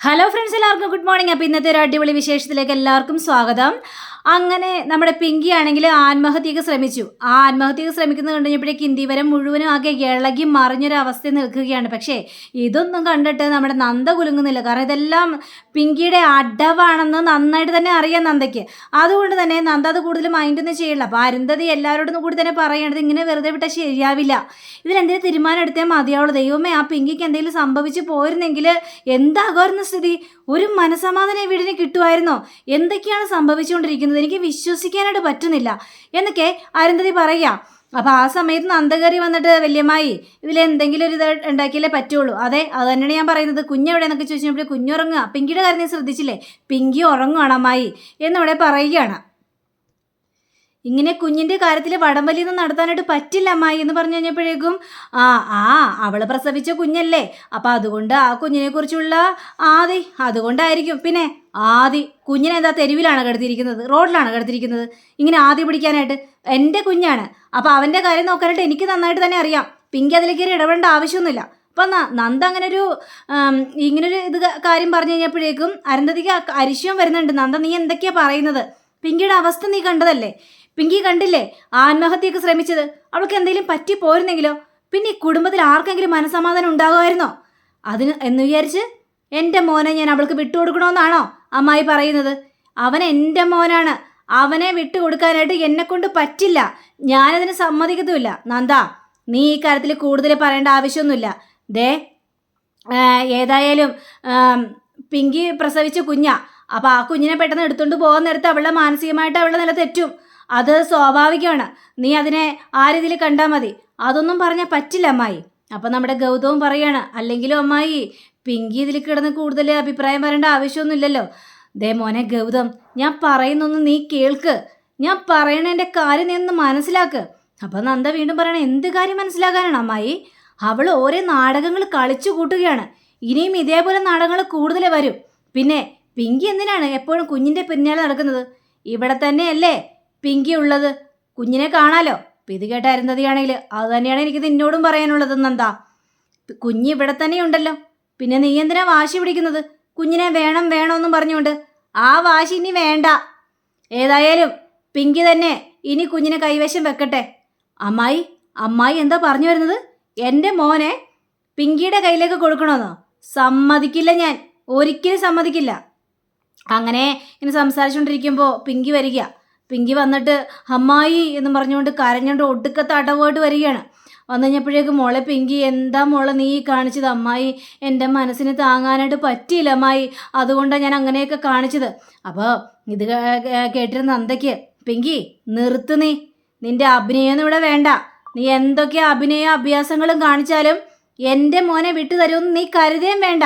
Hello friends എല്ലാവർക്കും good morning അപ്പോൾ ഇന്നത്തെ ഒരു അടിപൊളി വിശേഷത്തിലേക്ക് എല്ലാവർക്കും സ്വാഗതം. അങ്ങനെ നമ്മുടെ പിങ്കി ആണെങ്കിൽ ആത്മഹത്യക്ക് ശ്രമിച്ചു. ആ ആത്മഹത്യക്ക് ശ്രമിക്കുന്നത് കണ്ടുകഴിഞ്ഞപ്പോഴേക്ക് ഇന്ത്യവരം മുഴുവനും ആകെ ഇളകി മറിഞ്ഞൊരു അവസ്ഥയിൽ നിൽക്കുകയാണ്. പക്ഷേ ഇതൊന്നും കണ്ടിട്ട് നമ്മുടെ നന്ദ കുലുങ്ങുന്നില്ല. കാരണം ഇതെല്ലാം പിങ്കിയുടെ അടവാണെന്ന് നന്നായിട്ട് തന്നെ അറിയാം നന്ദയ്ക്ക്. അതുകൊണ്ട് തന്നെ നന്ദ അത് കൂടുതൽ മൈൻഡൊന്നും ചെയ്യില്ല. അപ്പോൾ അരുന്ധതി എല്ലാവരോടൊന്നും കൂടി തന്നെ പറയേണ്ടത് ഇങ്ങനെ വെറുതെ വിട്ടാൽ ശരിയാവില്ല. ഇതിലെന്തെങ്കിലും തീരുമാനം എടുത്തേ മതിയാവുള്ളൂ. ദൈവമേ ആ പിങ്കിക്ക് എന്തെങ്കിലും സംഭവിച്ചു പോയിരുന്നെങ്കിൽ എന്താകുമായിരുന്നു സ്ഥിതി? ഒരു മനസമാധാനം വീടിന് കിട്ടുമായിരുന്നോ? എന്തൊക്കെയാണ് സംഭവിച്ചുകൊണ്ടിരിക്കുന്നത്? എനിക്ക് വിശ്വസിക്കാനായിട്ട് പറ്റുന്നില്ല. എന്നൊക്കെ അരുന്ധതി പറയുക. അപ്പോൾ ആ സമയത്ത് നന്ദകരി വന്നിട്ട് വല്യമായി ഇതിൽ എന്തെങ്കിലും ഒരു ഇത് ഉണ്ടാക്കിയാലേ പറ്റുള്ളൂ? അതെ അത് തന്നെയാണ് ഞാൻ പറയുന്നത്. കുഞ്ഞെവിടെ എന്നൊക്കെ ചോദിച്ചപ്പോൾ കുഞ്ഞുറങ്ങുക പിങ്കിയുടെ കാര്യം ശ്രദ്ധിച്ചില്ലേ? പിങ്കി ഉറങ്ങുകയാണ് അമ്മായി എന്നവിടെ പറയുകയാണ്. ഇങ്ങനെ കുഞ്ഞിന്റെ കാര്യത്തിൽ വടംവലിയൊന്നും നടത്താനായിട്ട് പറ്റില്ല അമ്മായി എന്ന് പറഞ്ഞു കഴിഞ്ഞപ്പോഴേക്കും ആ ആ അവൾ പ്രസവിച്ച കുഞ്ഞല്ലേ അപ്പം അതുകൊണ്ട് ആ കുഞ്ഞിനെ കുറിച്ചുള്ള ആദി അതുകൊണ്ടായിരിക്കും. പിന്നെ ആദി കുഞ്ഞിനെ എന്താ തെരുവിലാണ് കിടത്തിയിരിക്കുന്നത് റോഡിലാണ് കിടത്തിയിരിക്കുന്നത് ഇങ്ങനെ ആദി പിടിക്കാനായിട്ട്. എന്റെ കുഞ്ഞാണ് അപ്പോൾ അവന്റെ കാര്യം നോക്കാനായിട്ട് എനിക്ക് നന്നായിട്ട് തന്നെ അറിയാം. പിങ്കി അതിലേക്ക് ഇടപെടേണ്ട ആവശ്യമൊന്നുമില്ല. അപ്പം നന്ദ അങ്ങനെ ഒരു ഇങ്ങനൊരു ഇത് കാര്യം പറഞ്ഞു കഴിഞ്ഞപ്പോഴേക്കും അരന്തതിക്ക് അരിശം വരുന്നുണ്ട്. നന്ദ നീ എന്തൊക്കെയാണ് പറയുന്നത്? പിങ്കിയുടെ അവസ്ഥ നീ കണ്ടതല്ലേ? പിങ്കി കണ്ടില്ലേ ആത്മഹത്യക്ക് ശ്രമിച്ചത്? അവൾക്ക് എന്തെങ്കിലും പറ്റി പോയിരുന്നെങ്കിലോ? പിന്നെ ഈ കുടുംബത്തിൽ ആർക്കെങ്കിലും മനസമാധാനം ഉണ്ടാകുമായിരുന്നോ? അതിന് എന്ന് വിചാരിച്ച് എന്റെ മോനെ ഞാൻ അവൾക്ക് വിട്ടുകൊടുക്കണമെന്നാണോ അമ്മായി പറയുന്നത്? അവൻ എന്റെ മോനാണ്. അവനെ വിട്ടുകൊടുക്കാനായിട്ട് എന്നെ കൊണ്ട് പറ്റില്ല. ഞാനതിന് സമ്മതിക്കത്തുമില്ല. നന്ദ നീ ഈ കാര്യത്തിൽ കൂടുതൽ പറയേണ്ട ആവശ്യമൊന്നുമില്ല. ദേ ഏതായാലും പിങ്കി പ്രസവിച്ച കുഞ്ഞാ. അപ്പോൾ ആ കുഞ്ഞിനെ പെട്ടെന്ന് എടുത്തുകൊണ്ട് പോകാൻ നേരത്ത് അവളുടെ മാനസികമായിട്ട് അവളുടെ നില തെറ്റും. അത് സ്വാഭാവികമാണ്. നീ അതിനെ ആ രീതിയിൽ കണ്ടാൽ മതി. അതൊന്നും പറഞ്ഞാൽ പറ്റില്ല അമ്മായി. അപ്പം നമ്മുടെ ഗൗതവും പറയാണ് അല്ലെങ്കിലും അമ്മായി പിങ്കി ഇതിൽ കിടന്ന് കൂടുതൽ അഭിപ്രായം പറയേണ്ട ആവശ്യമൊന്നുമില്ലല്ലോ. ദേ മോനെ ഗൗതം ഞാൻ പറയുന്നൊന്ന് നീ കേൾക്ക്. ഞാൻ പറയണതിന്റെ കാര്യം നീ ഒന്ന് മനസ്സിലാക്ക്. അപ്പം നന്ദ വീണ്ടും പറയണ എന്ത് കാര്യം മനസ്സിലാക്കാനാണ് അമ്മായി? അവൾ ഓരോ നാടകങ്ങൾ കളിച്ചു കൂട്ടുകയാണ്. ഇനിയും ഇതേപോലെ നാടകങ്ങൾ കൂടുതൽ വരും. പിന്നെ പിങ്കി എന്തിനാണ് എപ്പോഴും കുഞ്ഞിന്റെ പിന്നാലെ നടക്കുന്നത്? ഇവിടെ തന്നെയല്ലേ? പിങ്കി ഉള്ളത്. കുഞ്ഞിനെ കാണാലോ? ഇത് കേട്ട അരുന്നതിയാണെങ്കിൽ അത് തന്നെയാണ് എനിക്ക് നിന്നോടും പറയാനുള്ളത് നന്ദാ. കുഞ്ഞ് ഇവിടെ തന്നെയുണ്ടല്ലോ. പിന്നെ നീ എന്തിനാ വാശി പിടിക്കുന്നത്? കുഞ്ഞിനെ വേണം വേണമെന്നും പറഞ്ഞുകൊണ്ട്. ആ വാശി ഇനി വേണ്ട. ഏതായാലും പിങ്കി തന്നെ ഇനി കുഞ്ഞിനെ കൈവശം വെക്കട്ടെ. അമ്മായി അമ്മായി എന്താ പറഞ്ഞു വരുന്നത്? എന്റെ മോനെ പിങ്കിയുടെ കയ്യിലേക്ക് കൊടുക്കണമെന്നോ സമ്മതിക്കില്ല ഞാൻ. ഒരിക്കലും സമ്മതിക്കില്ല. അങ്ങനെ ഇങ്ങനെ സംസാരിച്ചുകൊണ്ടിരിക്കുമ്പോൾ പിങ്കി വരിക. പിങ്കി വന്നിട്ട് അമ്മായി എന്ന് പറഞ്ഞുകൊണ്ട് കരഞ്ഞുകൊണ്ട് ഒടുക്കത്തെ അടവായിട്ട് വരികയാണ്. വന്നു കഴിഞ്ഞപ്പോഴേക്ക് മോളെ പിങ്കി എന്താ മോളെ നീ കാണിച്ചത്? അമ്മായി എന്റെ മനസ്സിന് താങ്ങാനായിട്ട് പറ്റിയില്ല അമ്മായി. അതുകൊണ്ടാണ് ഞാൻ അങ്ങനെയൊക്കെ കാണിച്ചത്. അപ്പോൾ ഇത് കേട്ടിരുന്ന നന്ദയ്ക്ക് പിങ്കി നിർത്ത് നീ. നിന്റെ അഭിനയമൊന്നും ഇവിടെ വേണ്ട. നീ എന്തൊക്കെ അഭിനയ അഭ്യാസങ്ങളും കാണിച്ചാലും എന്റെ മോനെ വിട്ടു തരുമെന്ന് നീ കരുതേം വേണ്ട.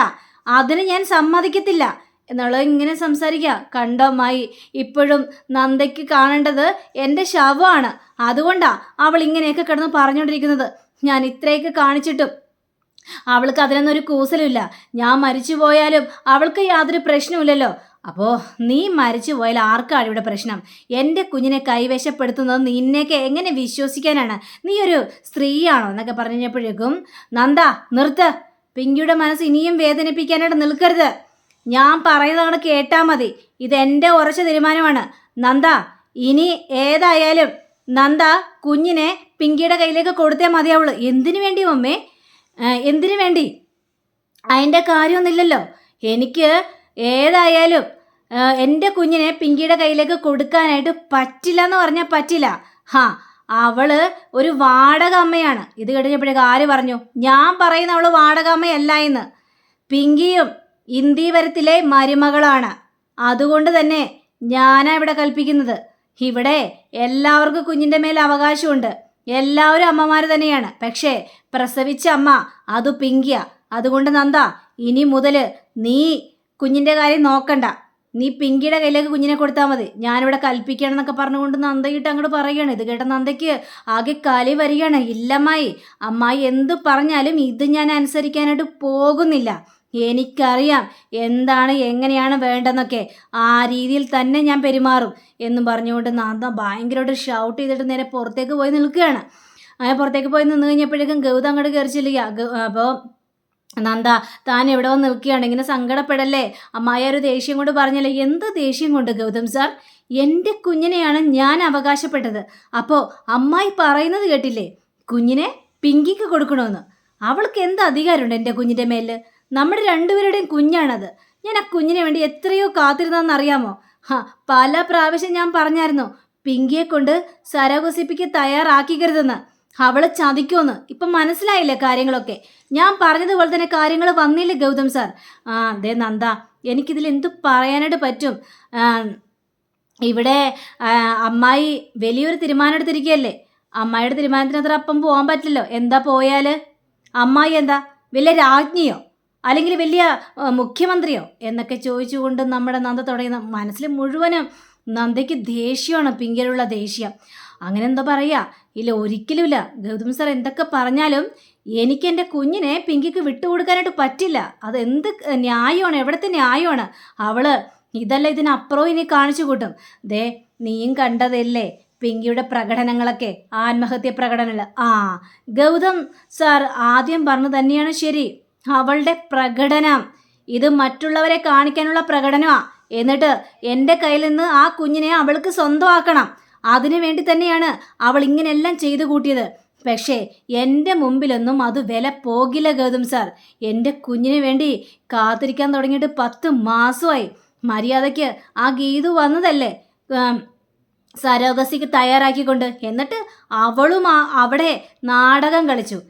അതിന് ഞാൻ സമ്മതിക്കത്തില്ല. എന്നുള്ളത് ഇങ്ങനെ സംസാരിക്കുക. കണ്ടോ അമ്മായി ഇപ്പോഴും നന്ദയ്ക്ക് കാണേണ്ടത് എന്റെ ശവമാണ്. അതുകൊണ്ടാ അവൾ ഇങ്ങനെയൊക്കെ കിടന്ന് പറഞ്ഞുകൊണ്ടിരിക്കുന്നത്. ഞാൻ ഇത്രയൊക്കെ കാണിച്ചിട്ടും അവൾക്ക് അതിനൊന്നും ഒരു കൂസലുമില്ല. ഞാൻ മരിച്ചു പോയാലും അവൾക്ക് യാതൊരു പ്രശ്നമില്ലല്ലോ അപ്പോൾ നീ മരിച്ചു പോയാൽ ആർക്കാണ് ഇവിടെ പ്രശ്നം? എന്റെ കുഞ്ഞിനെ കൈവശപ്പെടുത്തുന്നത് നിന്നെയൊക്കെ എങ്ങനെ വിശ്വസിക്കാനാണ്? നീ ഒരു സ്ത്രീയാണോ? എന്നൊക്കെ പറഞ്ഞപ്പോഴേക്കും നന്ദ നിർത്ത്. പിങ്കിയുടെ മനസ്സ് ഇനിയും വേദനിപ്പിക്കാനായിട്ട് നിൽക്കരുത്. ഞാൻ പറയുന്നതാണ് കേട്ടാൽ മതി. ഇതെന്റെ ഉറച്ച തീരുമാനമാണ്. നന്ദ ഇനി ഏതായാലും നന്ദ കുഞ്ഞിനെ പിങ്കിയുടെ കയ്യിലേക്ക് കൊടുത്തേ മതിയാവുള്ളൂ. എന്തിനു വേണ്ടി മമ്മേ എന്തിനു വേണ്ടി? അതിന്റെ കാര്യമൊന്നുമില്ലല്ലോ. എനിക്ക് ഏതായാലും എന്റെ കുഞ്ഞിനെ പിങ്കിയുടെ കയ്യിലേക്ക് കൊടുക്കാനായിട്ട് പറ്റില്ല എന്ന് പറഞ്ഞാൽ പറ്റില്ല. ഹാ അവൾ ഒരു വാടക അമ്മയാണ്. ഇത് കഴിഞ്ഞപ്പോഴേക്ക് ആര് പറഞ്ഞു. ഞാൻ പറയുന്ന അവൾ വാടക അമ്മയല്ല എന്ന് പിങ്കിയും ഇന്ദീവരത്തിലെ മരുമകളാണ്. അതുകൊണ്ട് തന്നെ ഞാനാ ഇവിടെ കൽപ്പിക്കുന്നത്. ഇവിടെ എല്ലാവർക്കും കുഞ്ഞിന്റെ മേൽ അവകാശമുണ്ട്. എല്ലാവരും അമ്മമാർ തന്നെയാണ്. പക്ഷേ പ്രസവിച്ച അമ്മ അത് പിങ്കിയ. അതുകൊണ്ട് നന്ദ ഇനി മുതൽ നീ കുഞ്ഞിന്റെ കാര്യം നോക്കണ്ട. നീ പിങ്കിയുടെ കയ്യിലേക്ക് കുഞ്ഞിനെ കൊടുത്താൽ മതി. ഞാനിവിടെ കൽപ്പിക്കണം എന്നൊക്കെ പറഞ്ഞുകൊണ്ട് നന്ദയിട്ട് അങ്ങോട്ട് പറയുകയാണ്. ഇത് കേട്ട നന്ദയ്ക്ക് ആകെ കലി വരികയാണ്. ഇല്ലമ്മായി അമ്മായി എന്ത് പറഞ്ഞാലും ഇത് ഞാൻ അനുസരിക്കാനായിട്ട് പോകുന്നില്ല. എനിക്കറിയാം എന്താണ് എങ്ങനെയാണ് വേണ്ടെന്നൊക്കെ ആ രീതിയിൽ തന്നെ ഞാൻ പെരുമാറും എന്നും പറഞ്ഞുകൊണ്ട് നന്ദ ഭയങ്കരമായിട്ട് ഷൗട്ട് ചെയ്തിട്ട് നേരെ പുറത്തേക്ക് പോയി നിൽക്കുകയാണ്. അങ്ങനെ പുറത്തേക്ക് പോയി നിന്ന് കഴിഞ്ഞപ്പോഴേക്കും ഗൗതം അങ്ങോട്ട് കയറി ചെല്ലുക. അപ്പോൾ നന്ദ താൻ എവിടെ വന്ന് നിൽക്കുകയാണ്. ഇങ്ങനെ സങ്കടപ്പെടല്ലേ? അമ്മായ ഒരു ദേഷ്യം കൊണ്ട് പറഞ്ഞല്ലേ എന്ത് ദേഷ്യം കൊണ്ട് ഗൗതം സാർ എന്റെ കുഞ്ഞിനെയാണ് ഞാൻ അവകാശപ്പെട്ടത്. അപ്പോൾ അമ്മായി പറയുന്നത് കേട്ടില്ലേ? കുഞ്ഞിനെ പിങ്കിക്ക് കൊടുക്കണമെന്ന് അവൾക്ക് എന്ത് അധികാരമുണ്ട് എന്റെ കുഞ്ഞിന്റെ മേലിൽ നമ്മുടെ രണ്ടുപേരുടെയും കുഞ്ഞാണത്. ഞാൻ ആ കുഞ്ഞിനെ വേണ്ടി എത്രയോ കാത്തിരുന്നതെന്ന് അറിയാമോ ഹാ പല പ്രാവശ്യം ഞാൻ പറഞ്ഞായിരുന്നു പിങ്കിയെ കൊണ്ട് സരഗോസിപ്പിക്ക് തയ്യാറാക്കിക്കരുതെന്ന്. അവൾ ചതിക്കുമെന്ന്. ഇപ്പം മനസ്സിലായില്ലേ കാര്യങ്ങളൊക്കെ? ഞാൻ പറഞ്ഞതുപോലെ തന്നെ കാര്യങ്ങൾ വന്നില്ല ഗൗതം സാർ? ആ അതെ നന്ദ എനിക്കിതിൽ എന്തു പറയാനായിട്ട് പറ്റും? ഇവിടെ അമ്മായി വലിയൊരു തീരുമാനം എടുത്തിരിക്കുകയല്ലേ? അമ്മായിയുടെ തീരുമാനത്തിന് അത്ര അപ്പം പോകാൻ പറ്റില്ലല്ലോ. എന്താ പോയാൽ അമ്മായി എന്താ? വലിയ രാജ്ഞിയോ? അല്ലെങ്കിൽ വലിയ മുഖ്യമന്ത്രിയോ എന്നൊക്കെ ചോദിച്ചുകൊണ്ട് നമ്മുടെ നന്ദ തുടങ്ങുന്ന മനസ്സിൽ മുഴുവനും നന്ദയ്ക്ക് ദേഷ്യമാണ് പിങ്കിലുള്ള ദേഷ്യം. അങ്ങനെ എന്താ പറയുക ഇല്ല ഒരിക്കലുമില്ല. ഗൗതം സാർ എന്തൊക്കെ പറഞ്ഞാലും എനിക്ക് എന്റെ കുഞ്ഞിനെ പിങ്കിക്ക് വിട്ടുകൊടുക്കാനായിട്ട് പറ്റില്ല. അത് എന്ത് ന്യായമാണ്? എവിടുത്തെ ന്യായമാണ്? അവൾ ഇതല്ല ഇതിനപ്പുറവും ഇനി കാണിച്ചു കൂട്ടും. ദേ നീയും കണ്ടതല്ലേ? പിങ്കിയുടെ പ്രകടനങ്ങളൊക്കെ ആത്മഹത്യ പ്രകടനങ്ങൾ. ആ ഗൗതം സാർ ആദ്യം പറഞ്ഞു തന്നെയാണ് ശരി. അവളുടെ പ്രകടനം. ഇത് മറ്റുള്ളവരെ കാണിക്കാനുള്ള പ്രകടനമാണ് എന്നിട്ട് എന്റെ കയ്യിൽ നിന്ന് ആ കുഞ്ഞിനെ അവൾക്ക് സ്വന്തമാക്കണം. അതിനു വേണ്ടി തന്നെയാണ് അവൾ ഇങ്ങനെയെല്ലാം ചെയ്തു കൂട്ടിയത്. പക്ഷേ എന്റെ മുമ്പിലൊന്നും അത് വില പോകില്ല ഗൗതം സാർ. എന്റെ കുഞ്ഞിന് വേണ്ടി കാത്തിരിക്കാൻ തുടങ്ങിയിട്ട് പത്ത് മാസമായി. മര്യാദയ്ക്ക് ആ ഗീതു വന്നതല്ലേ? സരോഗസിക്ക് തയ്യാറാക്കിക്കൊണ്ട്. എന്നിട്ട് അവളും അവിടെ നാടകം കളിച്ചു.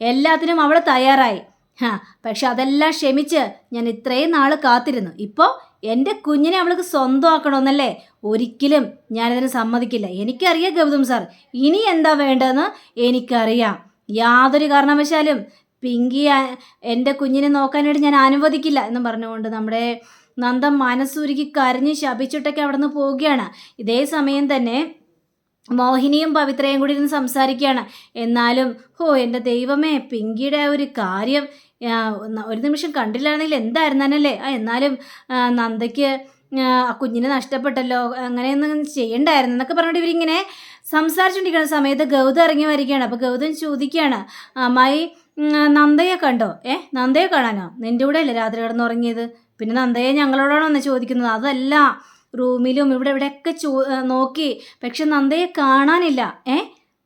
എല്ലാത്തിനും അവൾ തയ്യാറായി. ഹ, പക്ഷെ അതെല്ലാം ക്ഷമിച്ച് ഞാൻ ഇത്രയും നാൾ കാത്തിരുന്നു. ഇപ്പോൾ എന്റെ കുഞ്ഞിനെ അവൾക്ക് സ്വന്തമാക്കണമെന്നല്ലേ? ഒരിക്കലും ഞാനിതിന് സമ്മതിക്കില്ല. എനിക്കറിയാം ഗൗതം സാർ ഇനി എന്താ വേണ്ടതെന്ന് എനിക്കറിയാം. യാതൊരു കാരണവശാലും പിങ്കി എന്റെ കുഞ്ഞിനെ നോക്കാനായിട്ട് ഞാൻ അനുവദിക്കില്ല എന്ന് പറഞ്ഞുകൊണ്ട് നമ്മുടെ നന്ദം മനസ്സുരുക്കി കരഞ്ഞ് ശപിച്ചിട്ടൊക്കെ അവിടെ നിന്ന് പോവുകയാണ്. ഇതേ സമയം തന്നെ മോഹിനിയും പവിത്രയും കൂടി ഇരുന്ന് സംസാരിക്കുകയാണ്. എന്നാലും ഹോ എന്റെ ദൈവമേ പിങ്കിയുടെ ഒരു കാര്യം ഒരു നിമിഷം കണ്ടില്ലായിരുന്നെങ്കിൽ എന്തായിരുന്നാനല്ലേ? ആ എന്നാലും നന്ദയ്ക്ക് ആ, കുഞ്ഞിനെ നഷ്ടപ്പെട്ടല്ലോ അങ്ങനെയൊന്നും ചെയ്യണ്ടായിരുന്നു എന്നൊക്കെ പറഞ്ഞിട്ട് ഇവരിങ്ങനെ സംസാരിച്ചുകൊണ്ടിരിക്കുന്ന സമയത്ത് ഗൗതം ഇറങ്ങി വരികയാണ് അപ്പോൾ ഗൗതം ചോദിക്കുകയാണ് അമ്മായി നന്ദയെ കണ്ടോ? ഏ നന്ദയെ കാണാനോ? നിന്റെ കൂടെ അല്ലേ രാത്രി കിടന്നുറങ്ങിയത്? പിന്നെ നന്ദയെ ഞങ്ങളോടാണോ എന്ന് ചോദിക്കുന്നത്? അതല്ല റൂമിലും ഇവിടെ ഇവിടെയൊക്കെ ചോ നോക്കി. പക്ഷെ നന്ദയെ കാണാനില്ല. ഏ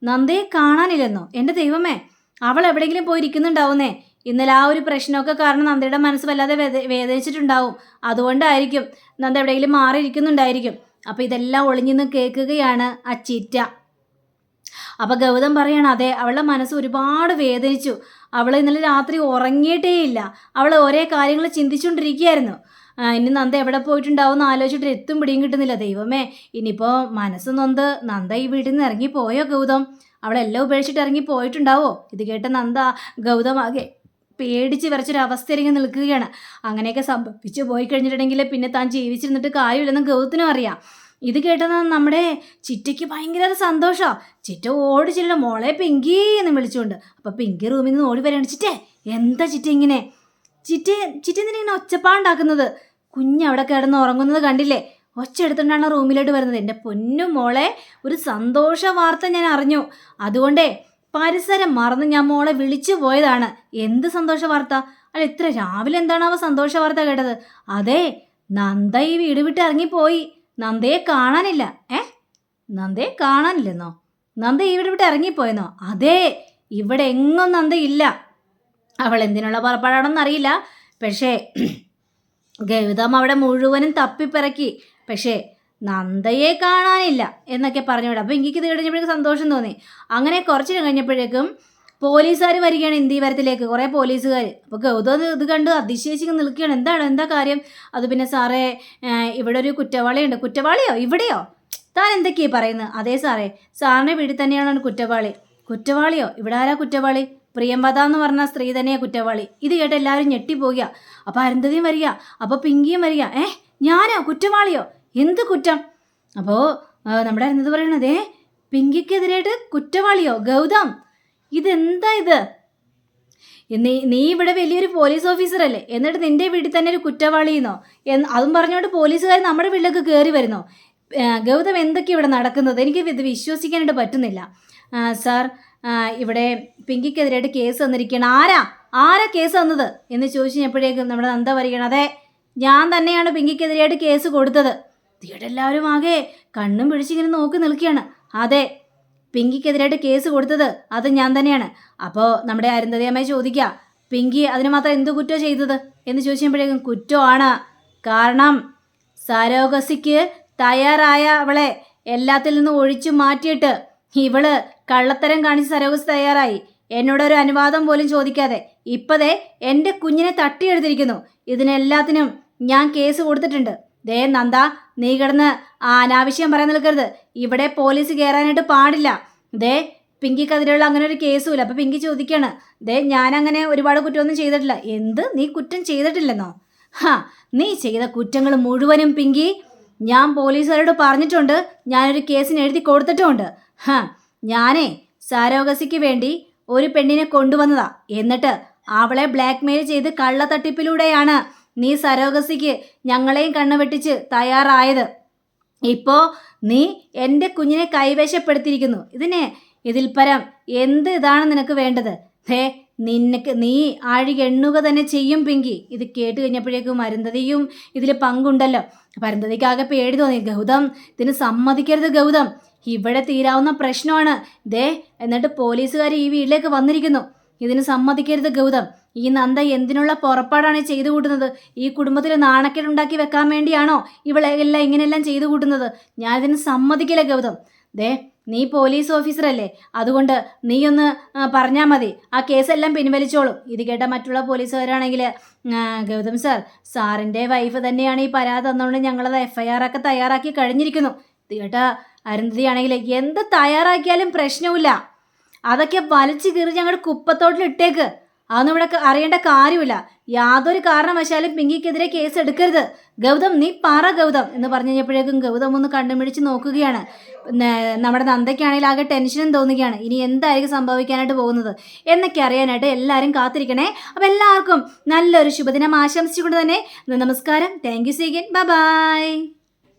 നന്ദയെ കാണാനില്ലെന്നോ? എന്റെ ദൈവമേ അവൾ എവിടെയെങ്കിലും പോയി ഇരിക്കുന്നുണ്ടാവുന്നേ ഇന്നലെ ആ ഒരു പ്രശ്നമൊക്കെ കാരണം നന്ദയുടെ മനസ്സ് വല്ലാതെ വേദ വേദനിച്ചിട്ടുണ്ടാവും. അതുകൊണ്ടായിരിക്കും നന്ദ എവിടെയെങ്കിലും മാറിയിരിക്കുന്നുണ്ടായിരിക്കും. അപ്പോൾ ഇതെല്ലാം ഒളിഞ്ഞിന്ന് കേൾക്കുകയാണ് ആ ചിറ്റ. അപ്പോൾ ഗൗതം പറയണം അതെ അവളുടെ മനസ്സ് ഒരുപാട് വേദനിച്ചു. അവൾ ഇന്നലെ രാത്രി ഉറങ്ങിയിട്ടേയില്ല. അവൾ ഒരേ കാര്യങ്ങൾ ചിന്തിച്ചുകൊണ്ടിരിക്കുകയായിരുന്നു. ഇനി നന്ദ എവിടെ പോയിട്ടുണ്ടാവും എന്ന് ആലോചിച്ചിട്ട് എത്തും പിടിയും കിട്ടുന്നില്ല. ദൈവമേ ഇനിയിപ്പോൾ മനസ്സ് നൊന്ത് നന്ദ ഈ വീട്ടിൽ നിന്ന് ഇറങ്ങി പോയോ ഗൗതം? അവളെല്ലാം ഉപേക്ഷിച്ചിട്ട് ഇറങ്ങി പോയിട്ടുണ്ടാവോ ഇത് കേട്ട നന്ദ ഗൗതം ആകെ പേടിച്ച് വരച്ചൊരു അവസ്ഥയിലേക്ക് നിൽക്കുകയാണ്. അങ്ങനെയൊക്കെ സംഭവിച്ചു പോയി കഴിഞ്ഞിട്ടുണ്ടെങ്കിൽ പിന്നെ താൻ ജീവിച്ചിരുന്നിട്ട് കാര്യമില്ലെന്ന് ഗൗതത്തിനും അറിയാം. ഇത് കേട്ടത് നമ്മുടെ ചിറ്റയ്ക്ക് ഭയങ്കര സന്തോഷമാണ് ചിറ്റ ഓടി ചെല്ലണം. മോളെ പിങ്കി എന്ന് വിളിച്ചുകൊണ്ട്. അപ്പോൾ പിങ്കി റൂമിൽ നിന്ന് ഓടി വരികയാണ് ചിറ്റേ എന്താ ചിറ്റ ഇങ്ങനെ? ചിറ്റ ചിറ്റ എന്തിനാ ഇങ്ങനെ ഒച്ചപ്പാണ്ടാക്കുന്നത് കുഞ്ഞ് അവിടെ കിടന്ന് ഉറങ്ങുന്നത് കണ്ടില്ലേ? ഒച്ച എടുത്തുകൊണ്ടാണ് റൂമിലോട്ട് വരുന്നത്. എന്റെ പൊന്നു മോളെ ഒരു സന്തോഷ വാർത്ത ഞാൻ അറിഞ്ഞു. അതുകൊണ്ടേ പരിസരം മറന്ന് ഞാൻ മോളെ വിളിച്ചു പോയതാണ്. എന്ത് സന്തോഷ വാർത്ത? അല്ല ഇത്ര രാവിലെ എന്താണ് അവ സന്തോഷ വാർത്ത കേട്ടത്? അതെ നന്ദ ഈ വീട് വിട്ട് ഇറങ്ങിപ്പോയി. നന്ദയെ കാണാനില്ല. ഏ? നന്ദയെ കാണാനില്ലെന്നോ? നന്ദ ഈ വീട് വിട്ട് ഇറങ്ങിപ്പോയെന്നോ? അതെ ഇവിടെ എങ്ങും നന്ദ ഇല്ല. അവൾ എന്തിനുള്ള പുറപ്പാടാണെന്ന് അറിയില്ല. പക്ഷേ ഗവിതം അവിടെ മുഴുവനും തപ്പിപ്പിറക്കി. പക്ഷേ നന്ദയെ കാണാനില്ല എന്നൊക്കെ പറഞ്ഞു വിടാം അപ്പോൾ എനിക്ക് ഇത് കഴിഞ്ഞപ്പോഴേക്കും സന്തോഷം തോന്നി. അങ്ങനെ കുറച്ച് കഴിഞ്ഞപ്പോഴേക്കും പോലീസുകാർ വരികയാണ് ഇന്ത്യ വരത്തിലേക്ക്. കുറേ പോലീസുകാർ അപ്പോൾ ഗൗതം ഇത് കണ്ട് അതിശയിച്ച് നിൽക്കുകയാണ്. എന്താണ്? എന്താ കാര്യം? അത് പിന്നെ സാറേ ഇവിടെ ഒരു കുറ്റവാളിയുണ്ട്. കുറ്റവാളിയോ? ഇവിടെയോ? താൻ എന്തൊക്കെയാണ് പറയുന്നത്? അതേ സാറേ സാറിന്റെ വീട്ടിൽ തന്നെയാണ് കുറ്റവാളി? കുറ്റവാളിയോ? ഇവിടെ ആരാ കുറ്റവാളി? പ്രിയംവത എന്ന് പറഞ്ഞ സ്ത്രീ തന്നെയാണ് കുറ്റവാളി. ഇത് കേട്ട് എല്ലാവരും ഞെട്ടിപ്പോകുക. അപ്പോൾ അരുന്ധതിയും വരിക. അപ്പോൾ പിങ്കിയും വരിക. ഏഹ് ഞാനോ? കുറ്റവാളിയോ? എന്ത് കുറ്റം? അപ്പോൾ നമ്മുടെ അരുന്ധതി പറയണത് പിങ്കിക്കെതിരായിട്ട് കുറ്റവാളിയോ? ഗൗതം ഇതെന്താ ഇത്? നീ നീ ഇവിടെ വലിയൊരു പോലീസ് ഓഫീസറല്ലേ എന്നിട്ട് നിന്റെ വീട്ടിൽ തന്നെ ഒരു കുറ്റവാളിയെന്നോ എന്ന്? അതും പറഞ്ഞുകൊണ്ട് പോലീസുകാർ നമ്മുടെ വീട്ടിലേക്ക് കയറി വരുന്നോ? ഗൗതം എന്തൊക്കെ ഇവിടെ നടക്കുന്നത്? എനിക്ക് ഇത് വിശ്വസിക്കാനായിട്ട് പറ്റുന്നില്ല. സാർ ഇവിടെ പിങ്കിക്കെതിരായിട്ട് കേസ് വന്നിരിക്കുകയാണ്. ആരാ? ആരാ കേസ് തന്നത് എന്ന് ചോദിച്ചു കഴിഞ്ഞപ്പോഴേക്കും നമ്മുടെ നന്ദ പറയണം അതെ ഞാൻ തന്നെയാണ് പിങ്കിക്കെതിരായിട്ട് കേസ് കൊടുത്തത്. തീയുടെ എല്ലാവരും ആകെ കണ്ണും പിടിച്ചിങ്ങനെ നോക്കി നിൽക്കുകയാണ്. അതെ പിങ്കിക്കെതിരായിട്ട് കേസ് കൊടുത്തത് അത് ഞാൻ തന്നെയാണ്. അപ്പോൾ നമ്മുടെ അരുന്ധതി അമ്മയെ ചോദിക്കുക പിങ്കി അതിന് മാത്രം എന്ത് കുറ്റം ചെയ്തത്? എന്ന് ചോദിച്ചപ്പോഴേക്കും കുറ്റമാണ് കാരണം സരോഗസിക്ക് തയ്യാറായ അവളെ എല്ലാത്തിൽ നിന്നും ഒഴിച്ചു മാറ്റിയിട്ട് ഇവൾ കള്ളത്തരം കാണിച്ച് സരോഗസ് തയ്യാറായി. എന്നോടൊരു അനുവാദം പോലും ചോദിക്കാതെ ഇപ്പതേ എന്റെ കുഞ്ഞിനെ തട്ടിയെടുത്തിരിക്കുന്നു. ഇതിനെല്ലാത്തിനും ഞാൻ കേസ് കൊടുത്തിട്ടുണ്ട്. ദേ നന്ദ നീ കിടന്ന് അനാവശ്യം പറയാൻ നിൽക്കരുത്. ഇവിടെ പോലീസ് കയറാനായിട്ട് പാടില്ല. ദേ പിങ്കിക്കെതിരെയുള്ള അങ്ങനെ ഒരു കേസുമില്ല. അപ്പൊ പിങ്കി ചോദിക്കാണ് ദേ ഞാൻ ഞാനങ്ങനെ ഒരുപാട് കുറ്റമൊന്നും ചെയ്തിട്ടില്ല. എന്ത്? നീ കുറ്റം ചെയ്തിട്ടില്ലെന്നോ? ഹാ നീ ചെയ്ത കുറ്റങ്ങൾ മുഴുവനും പിങ്കി ഞാൻ പോലീസുകാരോട് പറഞ്ഞിട്ടുണ്ട് ഞാനൊരു കേസിന് എഴുതി കൊടുത്തിട്ടുമുണ്ട് ഹാ ഞാനേ സാരോഗസിക്ക് വേണ്ടി ഒരു പെണ്ണിനെ കൊണ്ടുവന്നതാ. എന്നിട്ട് അവളെ ബ്ലാക്ക്മെയിൽ ചെയ്ത് കള്ളത്തട്ടിപ്പിലൂടെയാണ് നീ സരോഗസിക്ക് ഞങ്ങളെയും കണ്ണു വെട്ടിച്ച് തയ്യാറായത്. ഇപ്പോ നീ എന്റെ കുഞ്ഞിനെ കൈവശപ്പെടുത്തിയിരിക്കുന്നു. ഇതിനെ ഇതിൽ പരം എന്ത് ഇതാണ് നിനക്ക് വേണ്ടത്? ഹേ നിനക്ക് നീ ആഴിക എണ്ണുക തന്നെ ചെയ്യും പിങ്കി. ഇത് കേട്ട് കഴിഞ്ഞപ്പോഴേക്കും അരുന്ധതിയും ഇതിൽ പങ്കുണ്ടല്ലോ. അപ്പം അരുന്ധതിക്ക് പേടി തോന്നി. ഗൗതം ഇതിന് സമ്മതിക്കരുത് ഗൗതം. ഇവിടെ തീരാവുന്ന പ്രശ്നമാണ്. ദേ എന്നിട്ട് പോലീസുകാർ ഈ വീട്ടിലേക്ക് വന്നിരിക്കുന്നു. ഇതിന് സമ്മതിക്കരുത് ഗൗതം. ഈ നന്ദ എന്തിനുള്ള പുറപ്പാടാണ് ചെയ്തു കൂട്ടുന്നത്? ഈ കുടുംബത്തിൽ നാണക്കേടുണ്ടാക്കി വെക്കാൻ വേണ്ടിയാണോ ഇവളെ എല്ലാം ഇങ്ങനെയെല്ലാം ചെയ്തു കൂട്ടുന്നത്? ഞാൻ ഇതിന് സമ്മതിക്കില്ല ഗൗതം. ദേ നീ പോലീസ് ഓഫീസറല്ലേ. അതുകൊണ്ട് നീ ഒന്ന് പറഞ്ഞാൽ മതി. ആ കേസെല്ലാം പിൻവലിച്ചോളും. ഇത് കേട്ട മറ്റുള്ള പോലീസുകാരാണെങ്കിൽ ഗൗതം സാർ സാറിന്റെ വൈഫ് തന്നെയാണ് ഈ പരാതി തന്നുകൊണ്ട് ഞങ്ങളത് എഫ് ഐ ആർ ഒക്കെ തയ്യാറാക്കി കഴിഞ്ഞിരിക്കുന്നു. ഇത് കേട്ട അരുന്ധതിയാണെങ്കിൽ എന്ത് തയ്യാറാക്കിയാലും പ്രശ്നമില്ല അതൊക്കെ വലിച്ചു കീറി ഞങ്ങളുടെ കുപ്പത്തോട്ടിൽ ഇട്ടേക്ക്. അതൊന്നും ഇവിടെ അറിയേണ്ട കാര്യമില്ല. യാതൊരു കാരണവശാലും പിങ്കിക്കെതിരെ കേസ് എടുക്കരുത്. ഗൗതം നീ പറ ഗൗതം എന്ന് പറഞ്ഞു കഴിഞ്ഞപ്പോഴേക്കും ഗൗതം ഒന്ന് കണ്ടുപിടിച്ച് നോക്കുകയാണ്. നമ്മുടെ നന്ദയ്ക്കാണെങ്കിൽ ആകെ ടെൻഷനും തോന്നുകയാണ്. ഇനി എന്തായിരിക്കും സംഭവിക്കാനായിട്ട് പോകുന്നത്? എന്നൊക്കെ അറിയാനായിട്ട് എല്ലാവരും കാത്തിരിക്കണേ. അപ്പോൾ എല്ലാവർക്കും നല്ലൊരു ശുഭദിനം ആശംസിച്ചുകൊണ്ട് തന്നെ നമസ്കാരം. Thank you സീഗൻ by